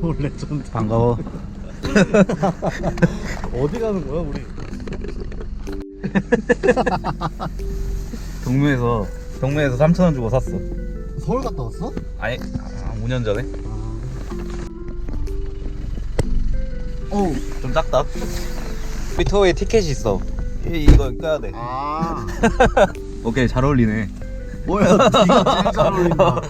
서울 레전드 반가워. 어디 가는 거야 우리? 동묘에서 동묘에서 3천 원 주고 샀어. 서울 갔다 왔어? 아니 아, 5년 전에. 어우 좀 작다. 피터웨이 티켓이 있어. 이, 이거 껴야 돼. 아 오케이 잘 어울리네. 뭐야 네가 제일 잘 어울린다 오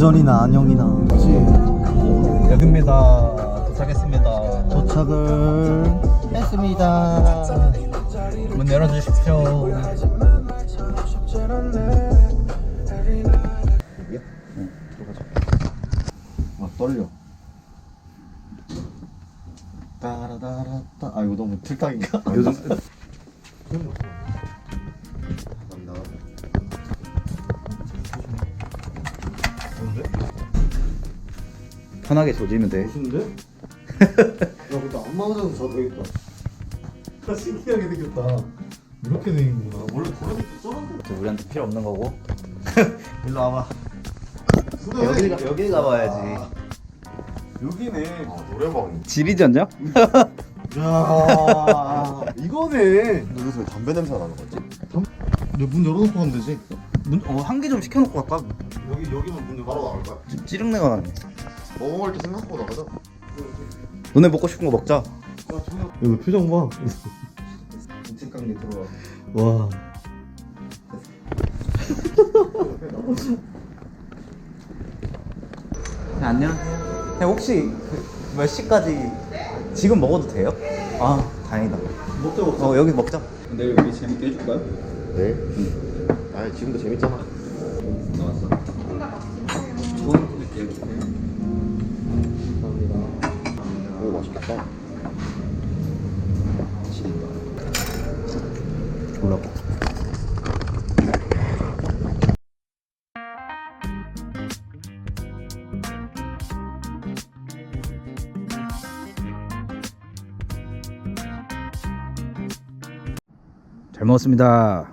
대전 대전이나 안영이나 여기입니다. 도착했습니다. 도착을 했습니다 문 열어주십시오. 아 떨려 따라다라따 아 이거 너무 틀딱인가? 요즘 편하게 조지면 돼. 멋있는데? 야 근데 안 맞아도 저 되겠다 아, 신기하게 생겼다 이렇게 생긴구나 원래 저렇게 저런데 우리한테 필요 없는 거고. 일로 와봐. 근데 여기 왜- 여기 가봐야지. 여기네 노래방 지리지 않냐? 야 이거네 여기서 왜 담배 냄새 가 나는 거지? 문 열어놓고 가면 되지 문어한 개 좀 시켜놓고 갈까? 여기 여기만 문 열어 바로 나올 거야? 찌- 찌릉내가 나네. 뭐 먹을 게 생각보다 가자 너네 먹고 싶은 거 먹자. 여기 표정 봐 인체깡리 들어와. 와. 네, 안녕. 네, 혹시 그몇 시까지 지금 먹어도 돼요? 아 다행이다. 먹자 먹자 어 여기 먹자. 내일 우리 재밌게 해줄까요? 네? 아 지금도 재밌잖아 나왔어. 잘 먹었습니다.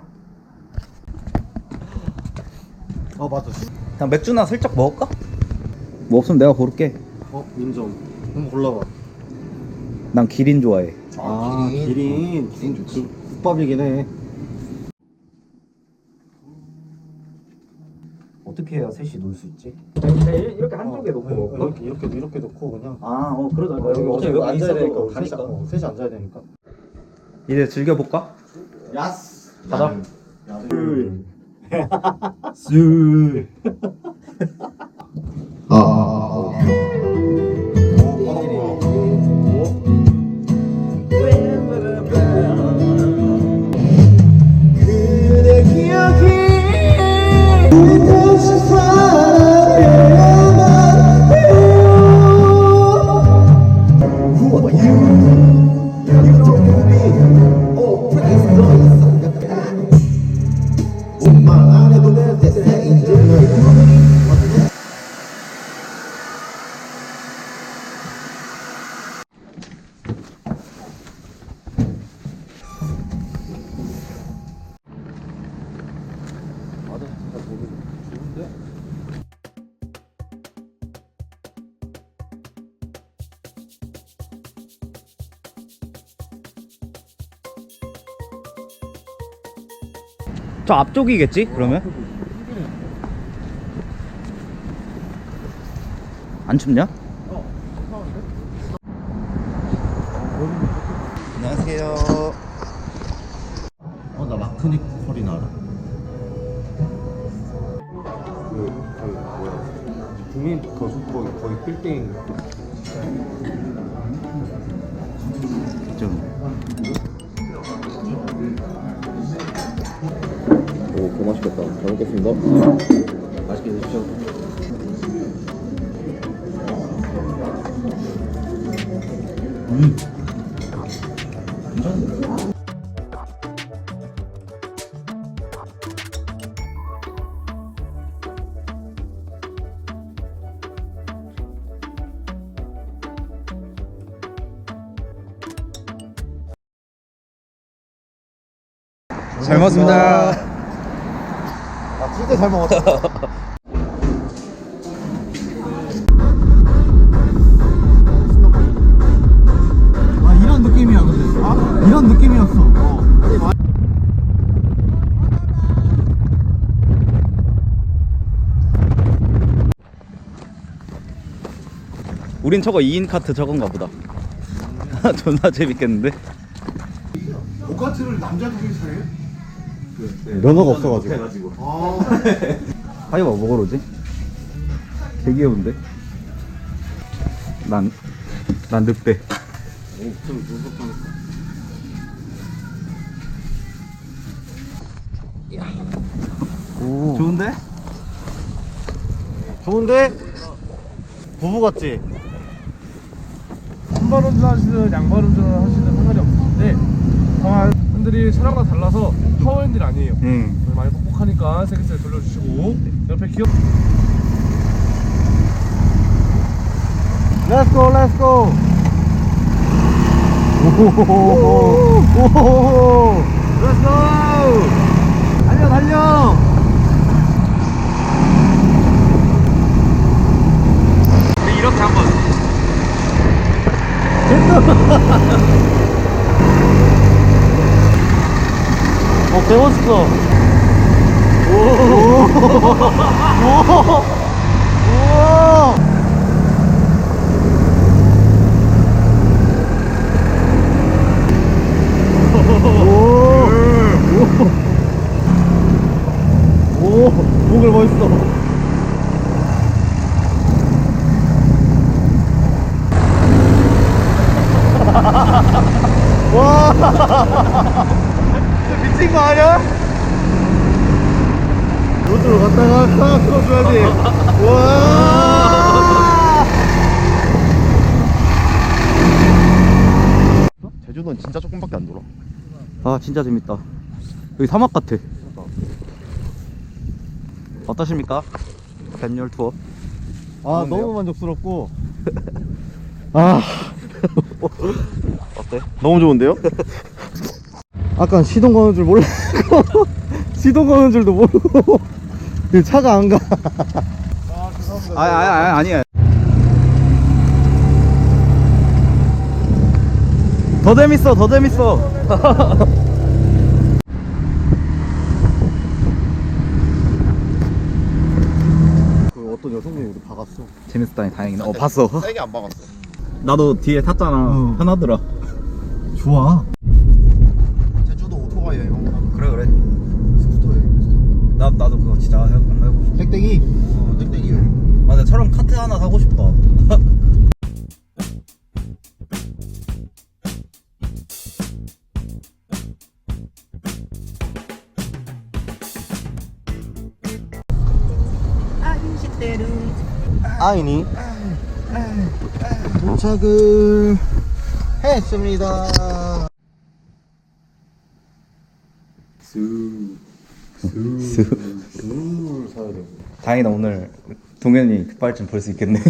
아 맞다 그냥 맥주나 슬쩍 먹을까? 뭐 없으면 내가 고를게. 어 인정 한번 골라봐 난 기린 좋아해. 아 기린 기린 좋지 국밥이긴 해 어떻게 해야 셋이 놀 수 있지? 이렇게 한쪽에 놓고 어, 이렇게 이렇게 이렇게 놓고 그냥 아, 어 그러자. 여기 어차피 여기 앉아야 되니까 우리. 셋이, 어, 셋이 앉아야 되니까 이제 즐겨 볼까? 야스 가자. 술. 술. 그 너무 좋은데? 저 앞쪽이겠지? 그러면? 안 춥냐? 안녕하세요. 어, 나 마크닉 콜이 알아. 국민 버섯버기 거의 필딩. 좀. 오, 그 맛있겠다. 잘 먹겠습니다. 맛있게 드십시오. 음. 괜찮은데? 잘 먹었습니다. 아 진짜 잘 먹었다. 아 이런 느낌이야 근데. 이런 느낌이었어. 우린 저거 2인 카트 저건가 보다. 존나 재밌겠는데? 고카트를 남자 둘이 사요? 면허가 없어가지고. 아. 하이바 뭐 그러지? 개 귀여운데? 난, 난 늑대. 오. 좋은데? 좋은데? 부부 같지? 한발 운전하시든 양발 운전을 하시든 상관이 없으신데 다만 핸들이 차량과 달라서 파워 핸들 아니에요 응. 많이 뻑뻑하니까 세게 세게 돌려주시고 옆에 기어 Let's go, let's go. 오호호호호. 오호호호. Let's go. 달려, 달려. 이렇게 한 번. 어, 배웠어. 오. 오. 오. 오. 오. 목을 멋있어. 와. 미친 거 아니야? 로드로 갔다가 딱 틀어줘야지. 와. 진짜 조금밖에 안 돌아. 아, 진짜 재밌다. 여기 사막 같아. 어떠십니까? 뱃열 투어. 아? 너무 만족스럽고. 아 어때? 너무 좋은데요? 아까 시동 거는 줄 몰랐고 시동 거는 줄도 모르고 그 차가 안 가. 아, 아, 아, 아니야. 더 재밌어, 더 재밌어. 그 어떤 여성분이 우리 박았어. 재밌었다니 다행이네. 어, 봤어. 세게 안 박았어. 나도 뒤에 탔잖아. 어. 편하더라. 좋아. 제주도 오토바이 여행 한번 그래, 그래. 스쿠터 여행. 나, 나도 그거 진짜 해- 한번 해보고 싶어. 땡땡이. 어, 땡땡이 여행. 맞아, 저런 카트 하나 사고 싶다. 아이니 도착을 했습니다. 사야. 다행이다, 오늘 동현이 급발진 볼수 있겠네.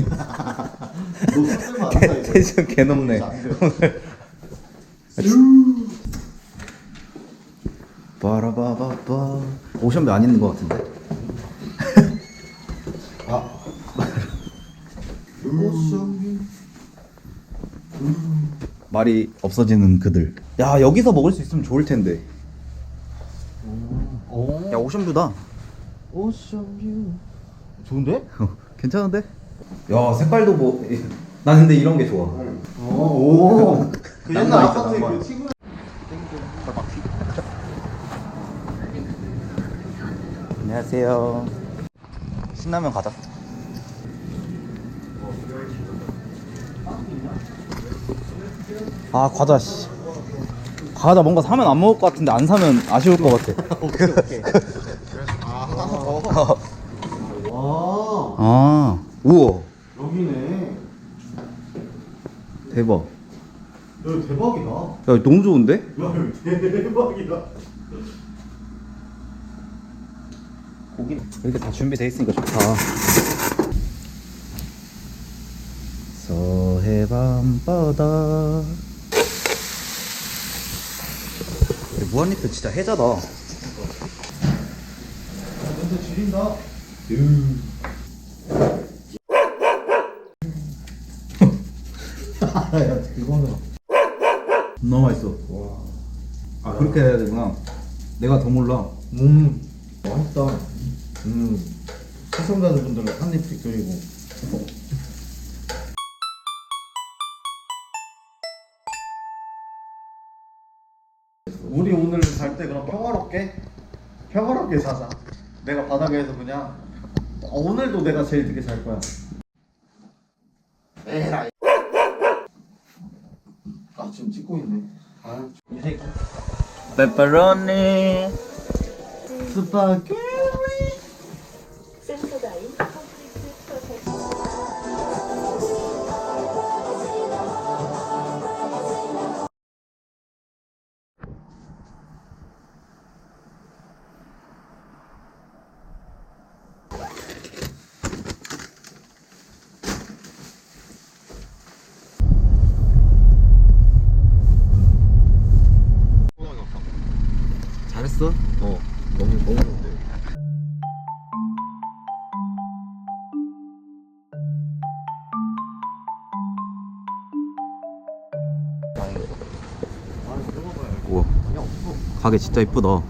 사야 돼. 텐션 개 높네. 오늘. 빠라바바바. 오션배 안 있는 것 같은데? 말이 없어지는 그들. 야, 여기서 먹을 수 있으면 좋을 텐데. 오. 야, 오션뷰다. 오션뷰. 좋은데? 어, 괜찮은데? 야, 색깔도 뭐. 난 근데 이런 게 좋아. 어, 오. 그 옛날 낭만. 그 친구. 안녕하세요. 신라면 가자. 아 과자 씨. 과자 뭔가 사면 안 먹을 것 같은데 안 사면 아쉬울 것 같아. 와. 아 우와 여기네. 대박. 여기 대박이다. 야 너무 좋은데? 야, 여기 대박이다. 고기 이렇게 다 준비돼 있으니까 좋다. 서해 밤바다. 무한리필 진짜 해자다. 진짜 지린다. 야, 그거는. 너무 맛있어. 아 그렇게 해야 되구나. 내가 더 몰라. 음, 맛있다. 음, 시청자분들은 한 입씩 드리고. 우리 오늘 잘 때 그럼 평화롭게 평화롭게 자자. 내가 바닥에서 그냥 어, 오늘도 내가 제일 늦게 잘 거야. 에라이. 아 지금 찍고 있네. 아, 이 새끼. 페퍼로니. 스파게티. 우와. 가게 진짜 이쁘다.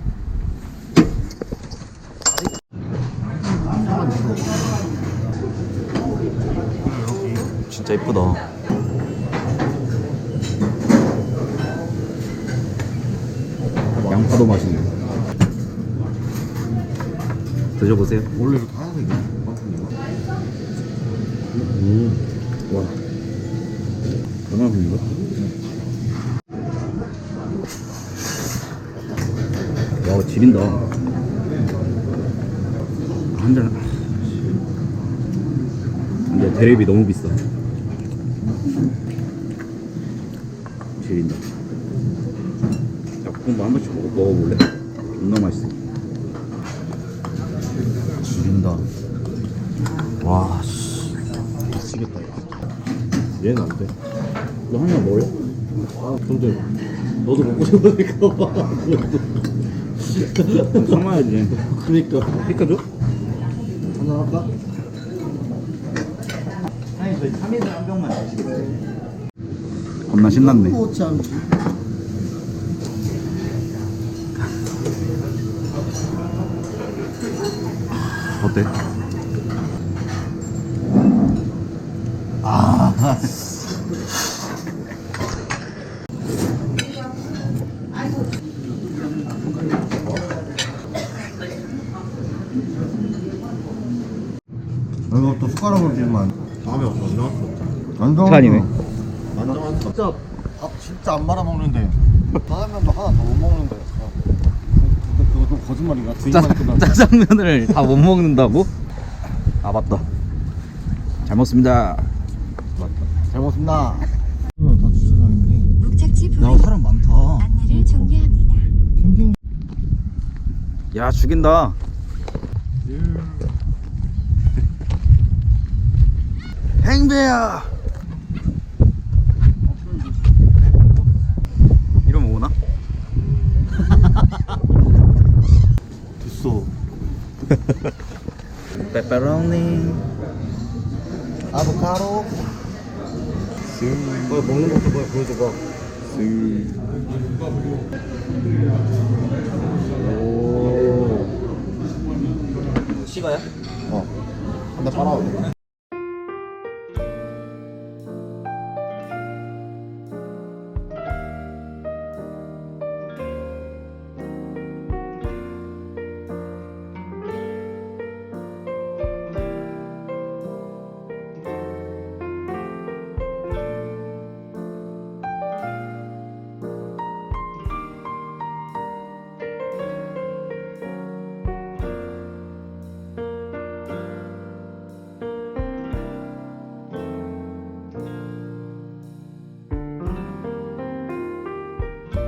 진짜 이쁘다. 양파도 맛있네. 드셔보세요. 원래 이렇게 하얀색이야 빵꾸니가 음와 얼마나 불린 거야? 와 지린다. 한 잔. 근데 대립이 너무 비싸. 지린다. 야, 볶음밥 한 번씩 먹어, 먹어볼래? 존나 맛있어. 지린다. 와, 씨. 미치겠다 이거 얘는 안 돼 너한잔 먹을래? 아 근데 너도 먹고 싶으니까 봐 참아야지. 그니까 피카줘? 하나 할까? 아니, 저희 3인분 한 병만 주시겠어요? 겁나 신났네. 오 참 어때? 이 숟가락으로 들면 다음에 안 나왔어 안 나왔어 찬이네. 안 나왔어 진짜 밥 진짜 안 말아 먹는데 짜장면도 하나 더 못 먹는데 어. 근데 그거 좀 거짓말인가? 짜, 드림만 끝나 짜장면을 다 못 먹는다고? 아 맞다. 잘 먹습니다. 잘 먹습니다 이거 다 주차장인데 목적지 야 부근 사람 많다. 안내를 종료합니다. 캠핑 야 죽인다. 행배야. 이러면 오나? 됐어 페페로니. 아보카도 빨리 먹는 것도 빨리 보여줘봐 식어요? 어. 한대 빨아도 돼